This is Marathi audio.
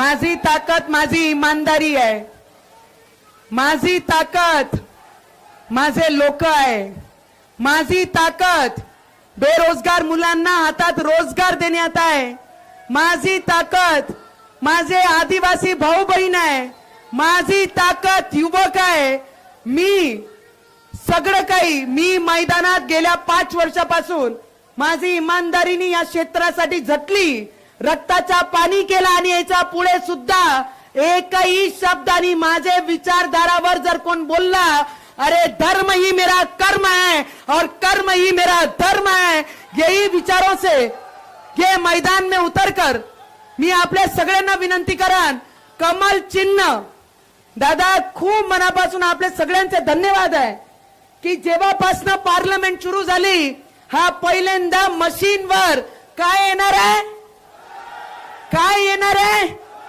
माझी ताकद माझी इमानदारी आहे. माझी ताकद माझे लोक आहे. माझी ताकद बेरोजगार मुलांना हातात रोजगार देण्यात आहे. माझी ताकद माझे आदिवासी भाऊ बहीण आहे. माझी ताकद युवक आहे. मी सगळं काही मी मैदानात गेल्या पाच वर्षापासून माझी इमानदारीने या क्षेत्रासाठी झटली रक्ताचा पाणी केला आणि याच्यापुढे सुद्धा एकही शब्दानी माझे विचारधारावर जर कोण बोलला अरे धर्म ही मेरा कर्म है और कर्म ही मेरा धर्म है यही विचारों से ये मैदान में उतरकर मी आपल्या सगळ्यांना विनंती करान कमल चिन्ह. दादा खूप मनापासून आपले सगळ्यांचे धन्यवाद आहे की जेव्हापासनं पार्लमेंट सुरू झाली हा पहिल्यांदा मशीनवर काय येणार आहे? ಜನರೇ